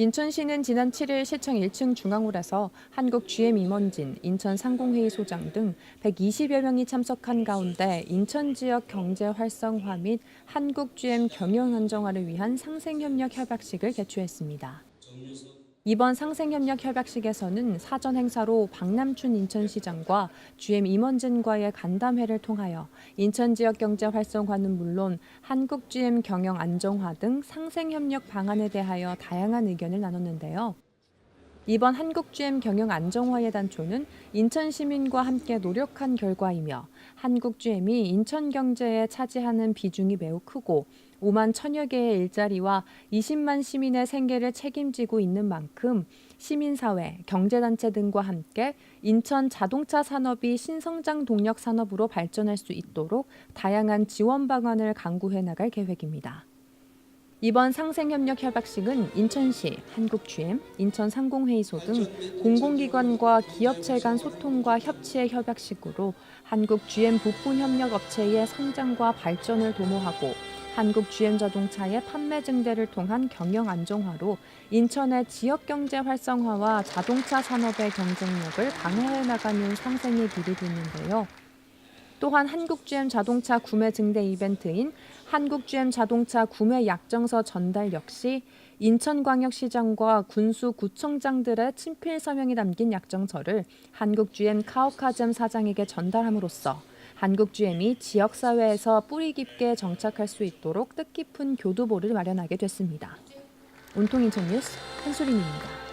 인천시는 지난 7일 시청 1층 중앙홀에서 한국 GM 임원진, 인천 상공회의 소장 등 120여 명이 참석한 가운데 인천 지역 경제 활성화 및 한국 GM 경영 안정화를 위한 상생협력 협약식을 개최했습니다. 이번 상생협력 협약식에서는 사전 행사로 박남춘 인천시장과 GM 임원진과의 간담회를 통하여 인천 지역 경제 활성화는 물론 한국 GM 경영 안정화 등 상생협력 방안에 대하여 다양한 의견을 나눴는데요. 이번 한국 GM 경영 안정화의 단초는 인천 시민과 함께 노력한 결과이며 한국 GM이 인천 경제에 차지하는 비중이 매우 크고 5만 천여 개의 일자리와 20만 시민의 생계를 책임지고 있는 만큼 시민사회, 경제단체 등과 함께 인천 자동차 산업이 신성장 동력 산업으로 발전할 수 있도록 다양한 지원 방안을 강구해 나갈 계획입니다. 이번 상생협력 협약식은 인천시, 한국GM, 인천상공회의소 등 공공기관과 기업체 간 소통과 협치의 협약식으로 한국GM 부품 협력업체의 성장과 발전을 도모하고 한국GM 자동차의 판매 증대를 통한 경영 안정화로 인천의 지역 경제 활성화와 자동차 산업의 경쟁력을 강화해 나가는 상생의 길이 됐는데요. 또한 한국GM 자동차 구매 증대 이벤트인 한국GM 자동차 구매 약정서 전달 역시 인천광역시장과 군수구청장들의 친필 서명이 담긴 약정서를 한국GM 카오카잼 사장에게 전달함으로써 한국GM이 지역사회에서 뿌리 깊게 정착할 수 있도록 뜻깊은 교두보를 마련하게 됐습니다. 온통 인천 뉴스 한수린입니다.